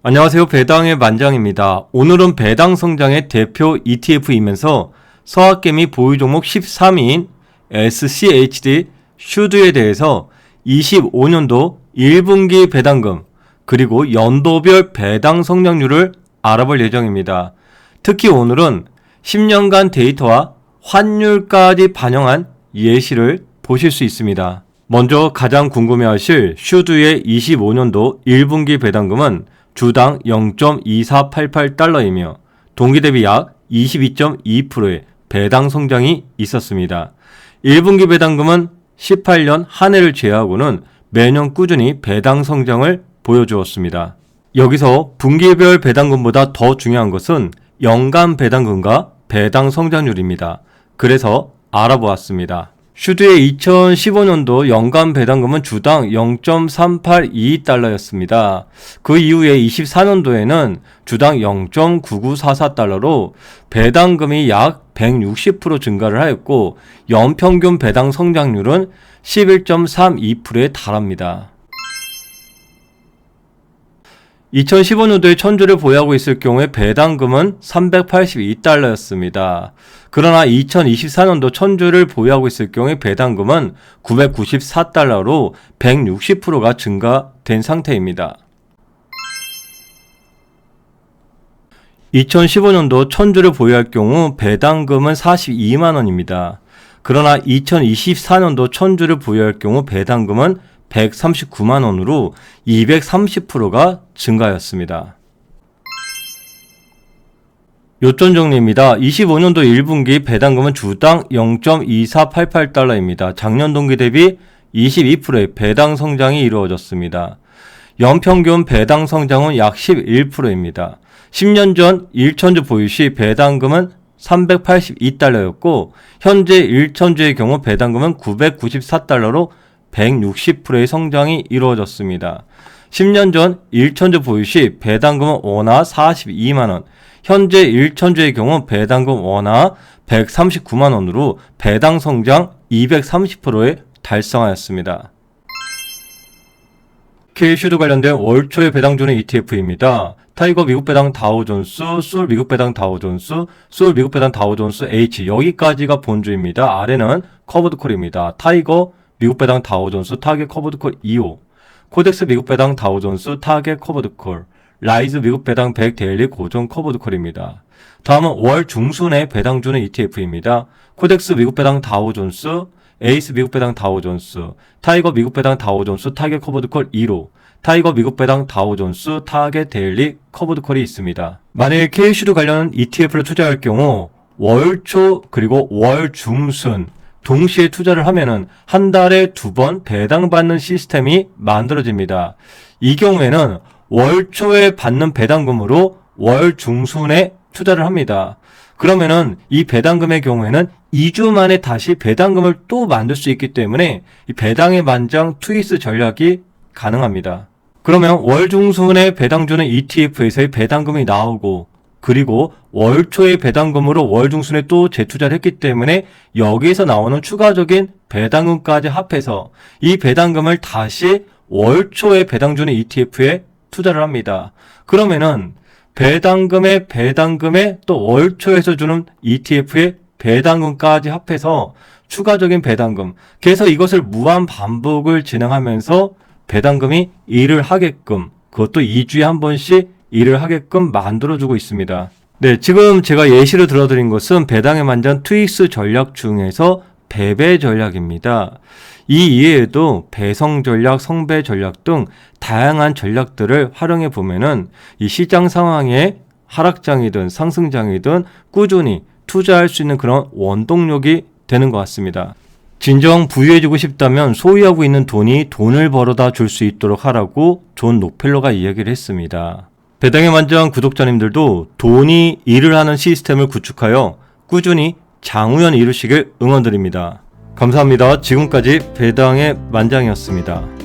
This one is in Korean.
안녕하세요. 배당의 만장입니다. 오늘은 배당 성장의 대표 ETF이면서 서학개미 보유 종목 13위인 SCHD 슈드에 대해서 25년도 1분기 배당금 그리고 연도별 배당 성장률을 알아볼 예정입니다. 특히 오늘은 10년간 데이터와 환율까지 반영한 예시를 보실 수 있습니다. 먼저 가장 궁금해하실 슈드의 25년도 1분기 배당금은 주당 0.2488달러이며 동기 대비 약 22.2%의 배당 성장이 있었습니다. 1분기 배당금은 18년 한 해를 제외하고는 매년 꾸준히 배당 성장을 보여주었습니다. 여기서 분기별 배당금보다 더 중요한 것은 연간 배당금과 배당 성장률입니다. 그래서 알아보았습니다. 슈드의 2015년도 연간 배당금은 주당 0.382달러였습니다. 그 이후에 24년도에는 주당 0.9944달러로 배당금이 약 160% 증가를 하였고 연평균 배당 성장률은 11.32%에 달합니다. 2015년도에 천주를 보유하고 있을 경우에 배당금은 382달러였습니다. 그러나 2024년도 천주를 보유하고 있을 경우에 배당금은 994달러로 160%가 증가된 상태입니다. 2015년도 천주를 보유할 경우 배당금은 42만원입니다. 그러나 2024년도 천주를 보유할 경우 배당금은 139만 원으로 230%가 증가하였습니다. 요점 정리입니다. 25년도 1분기 배당금은 주당 0.2488달러입니다. 작년 동기 대비 22%의 배당 성장이 이루어졌습니다. 연평균 배당 성장은 약 11%입니다. 10년 전 1천주 보유 시 배당금은 382달러였고 현재 1천주의 경우 배당금은 994달러로 160%의 성장이 이루어졌습니다. 10년 전 1천주 보유 시 배당금은 원화 42만원, 현재 1천주의 경우 배당금 원화 139만원으로 배당 성장 230%에 달성하였습니다. K슈드 관련된 월초의 배당주는 ETF입니다. 타이거 미국 배당 다우존스, 솔 미국 배당 다우존스, 솔 미국 배당 다우존스 H 여기까지가 본주입니다. 아래는 커브드콜입니다. 타이거 미국 배당 다우존스 타겟 커버드콜 2호, 코덱스 미국 배당 다우존스 타겟 커버드콜, 라이즈 미국 배당 100 데일리 고정 커버드콜입니다. 다음은 월 중순에 배당 주는 ETF입니다. 코덱스 미국 배당 다우존스, 에이스 미국 배당 다우존스, 타이거 미국 배당 다우존스 타겟 커버드콜 2호, 타이거 미국 배당 다우존스 타겟 데일리 커버드콜이 있습니다. 만일 KC도 관련 ETF를 투자할 경우 월초 그리고 월 중순 동시에 투자를 하면은 한 달에 두 번 배당받는 시스템이 만들어집니다. 이 경우에는 월 초에 받는 배당금으로 월 중순에 투자를 합니다. 그러면은 이 배당금의 경우에는 2주 만에 다시 배당금을 또 만들 수 있기 때문에 이 배당의 만장 트위스 전략이 가능합니다. 그러면 월 중순에 배당 주는 ETF에서의 배당금이 나오고 그리고 월 초에 배당금으로 월 중순에 또 재투자를 했기 때문에 여기에서 나오는 추가적인 배당금까지 합해서 이 배당금을 다시 월 초에 배당 주는 ETF에 투자를 합니다. 그러면은 배당금의 배당금에 또 월 초에서 주는 ETF의 배당금까지 합해서 추가적인 배당금. 그래서 이것을 무한 반복을 진행하면서 배당금이 일을 하게끔 그것도 2주에 한 번씩 일을 하게끔 만들어주고 있습니다. 네, 지금 제가 예시로 들어드린 것은 배당의 만장 트윅스 전략 중에서 배배 전략입니다. 이 이외에도 배성 전략, 성배 전략 등 다양한 전략들을 활용해 보면은 이 시장 상황에 하락장이든 상승장이든 꾸준히 투자할 수 있는 그런 원동력이 되는 것 같습니다. 진정 부유해지고 싶다면 소유하고 있는 돈이 돈을 벌어다 줄 수 있도록 하라고 존 록펠러가 이야기를 했습니다. 배당의 만장 구독자님들도 돈이 일을 하는 시스템을 구축하여 꾸준히 장우연 이루시길 응원드립니다. 감사합니다. 지금까지 배당의 만장이었습니다.